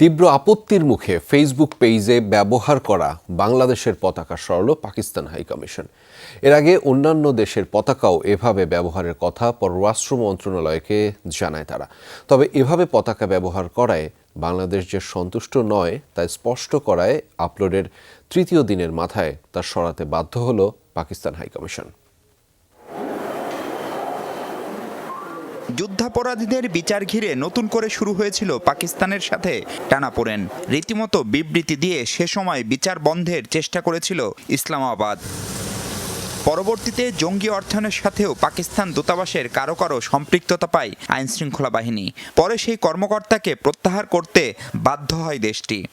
তীব্র আপত্তির মুখে ফেসবুক পেজে ব্যবহার করা বাংলাদেশের পতাকা সরল পাকিস্তান হাইকমিশন এর আগে অন্যান্য দেশের পতাকাও এভাবে ব্যবহারের কথা পররাষ্ট্র মন্ত্রণালয়কে জানায় তারা। তবে এভাবে পতাকা ব্যবহার করায় বাংলাদেশ যে সন্তুষ্ট নয়, তা স্পষ্ট করায় আপলোডের তৃতীয় দিনের মাথায় তা সরাতে বাধ্য হল পাকিস্তান হাইকমিশন যুদ্ধাপরাধীদের বিচার ঘিরে নতুন করে শুরু হয়েছিল পাকিস্তানের সাথে টানাপোড়েন রীতিমতো বিবৃতি দিয়ে সে সময় বিচার বন্ধের চেষ্টা করেছিল ইসলামাবাদ। পরবর্তীতে জঙ্গি অর্থায়নের সাথেও পাকিস্তান দূতাবাসের কারও কারও সম্পৃক্ততা পায় আইনশৃঙ্খলা বাহিনী। পরে সেই কর্মকর্তাকে প্রত্যাহার করতে বাধ্য হয় দেশটি।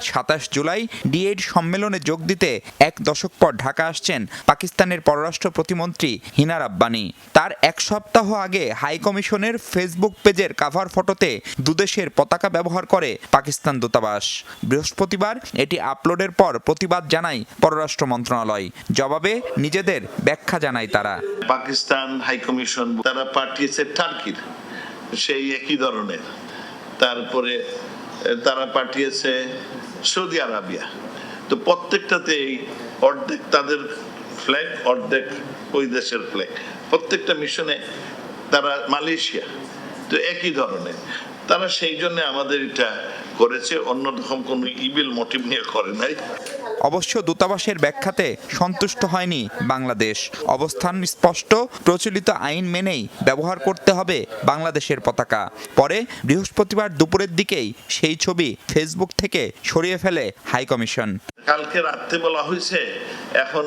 সাতাশ জুলাই ডি এইট সম্মেলনে যোগ দিতে এক দশক পর ঢাকা আসছেন পাকিস্তানের পররাষ্ট্র প্রতিমন্ত্রী হিনা রাব্বানি তার এক সপ্তাহ আগে হাই কমিশনের ফেসবুক পেজের কাভার ফটোতে দুদেশের পতাকা ব্যবহার করে পাকিস্তান দূতাবাস। বৃহস্পতিবার এটি আপলোডের পর প্রতিবাদ জানায় পররাষ্ট্র মন্ত্রণালয়। জবাবে নিজেদের ব্যাখ্যা জানায় তারা। পাকিস্তান হাইকমিশন তারা পাঠিয়েছে টার্কির, সেই একই ধরনের। তারপরে তারা পাঠিয়েছে সৌদি আরাবিয়া। তো প্রত্যেকটাতেই অর্ধেক তাদের ফ্ল্যাগ অর্ধেক ওই দেশের ফ্ল্যাগ প্রত্যেকটা মিশনে তারা মালয়েশিয়া। তো একই ধরনের। তারা সেই জন্য আমাদের এটা করেছে অন্যরকম কোনো ইবিল মোটিভ নিয়ে করে নাই। অবশ্য দূতাবাসের ব্যাখ্যাতে সন্তুষ্ট হয়নি বাংলাদেশ। অবস্থান স্পষ্ট প্রচলিত আইন মেনেই ব্যবহার করতে হবে বাংলাদেশের পতাকা। পরে বৃহস্পতিবার দুপুরের দিকেই সেই ছবি ফেসবুক থেকে সরিয়ে ফেলে হাইকমিশন। কালকে রাত্রে বলা হয়েছে এখন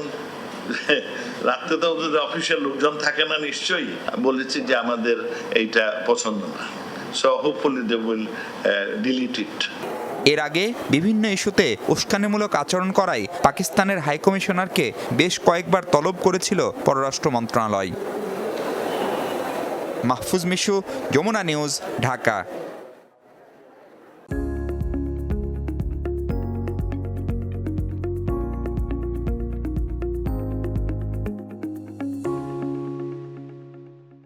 রাত্রে তো অফিসের লোকজন থাকে না নিশ্চয়ই। বলেছি যে আমাদের এইটা পছন্দ না। ইট এর আগে বিভিন্ন ইস্যুতে উস্কানিমূলক আচরণ করায় পাকিস্তানের হাইকমিশনারকে বেশ কয়েকবার তলব করেছিল পররাষ্ট্র মন্ত্রণালয়। মাহফুজ মিশু, যমুনা নিউজ, ঢাকা।